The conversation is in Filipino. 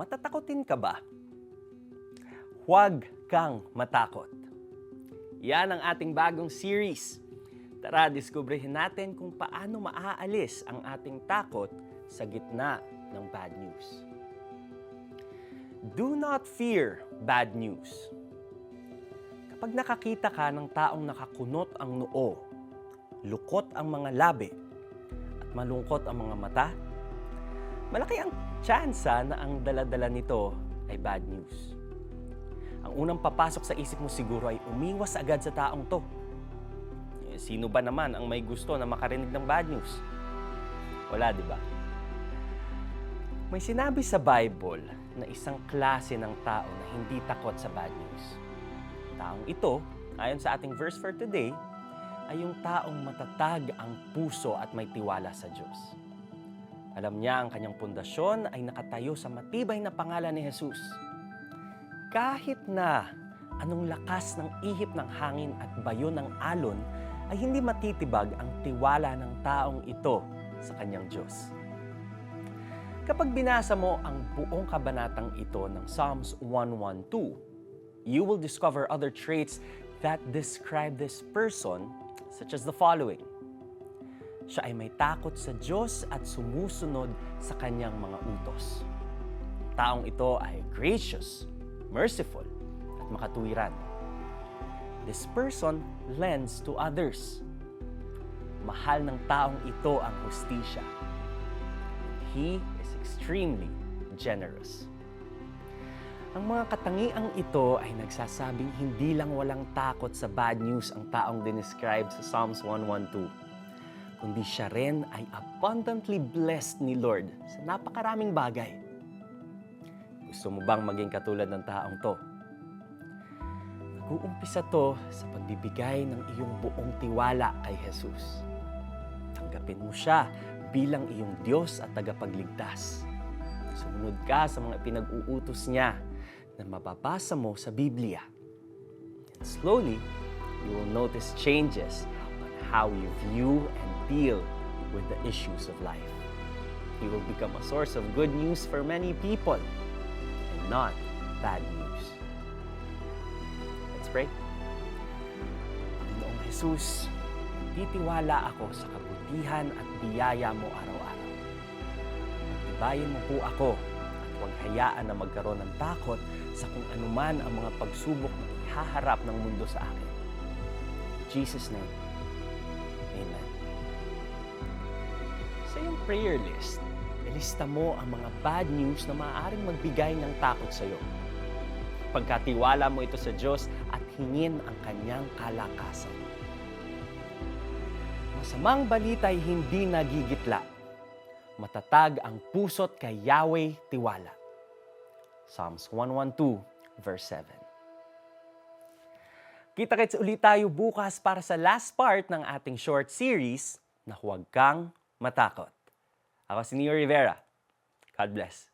Matatakotin ka ba? Huwag kang matakot. Yan ang ating bagong series. Tara, diskubrehin natin kung paano maaalis ang ating takot sa gitna ng bad news. Do not fear bad news. Kapag nakakita ka ng taong nakakunot ang noo, lukot ang mga labi, at malungkot ang mga mata, malaki ang tsansa na ang daladala nito ay bad news. Ang unang papasok sa isip mo siguro ay umiwas agad sa taong to. Eh, Sino ba naman ang may gusto na makarinig ng bad news? Wala, di ba? May sinabi sa Bible na isang klase ng tao na hindi takot sa bad news. Taong ito, ayon sa ating verse for today, ay yung taong matatag ang puso at may tiwala sa Diyos. Alam niya ang kanyang pundasyon ay nakatayo sa matibay na pangalan ni Jesus. Kahit na anong lakas ng ihip ng hangin at bayo ng alon ay hindi matitibag ang tiwala ng taong ito sa kanyang Diyos. Kapag binasa mo ang buong kabanatang ito ng Psalms 112, you will discover other traits that describe this person such as the following. Siya ay may takot sa Diyos at sumusunod sa kanyang mga utos. Taong ito ay gracious, merciful, at makatuwiran. This person lends to others. Mahal ng taong ito ang hustisya. He is extremely generous. Ang mga katangiang ito ay nagsasabing hindi lang walang takot sa bad news ang taong dinescribe sa Psalms 112, kundi siya rin ay abundantly blessed ni Lord sa napakaraming bagay. Gusto mo bang maging katulad ng taong to? Nag-uumpisa to sa pagbibigay ng iyong buong tiwala kay Jesus. Tanggapin mo siya bilang iyong Diyos at tagapagligtas. Sumunod ka sa mga pinag-uutos niya na mababasa mo sa Biblia. And slowly, you will notice changes on how you view and deal with the issues of life. You will become a source of good news for many people and not bad news. Let's pray. Panginoong Jesus, titiwala ako sa kabutihan at biyaya mo araw-araw. Pagtibayin mo po ako at huwag hayaan na magkaroon ng takot sa kung anuman ang mga pagsubok na ihaharap ng mundo sa akin. In Jesus' name, Amen. Sa iyong prayer list, ilista mo ang mga bad news na maaaring magbigay ng takot sa iyo. Pagkatiwala mo ito sa Diyos at hingin ang kanyang kalakasan. Masamang balita ay hindi nagigitla. Matatag ang puso't kay Yahweh tiwala. Psalms 112, verse 7. Kita-kits ulit tayo bukas para sa last part ng ating short series na Huwag Kang Matakot. Ako si Neo Rivera. God bless.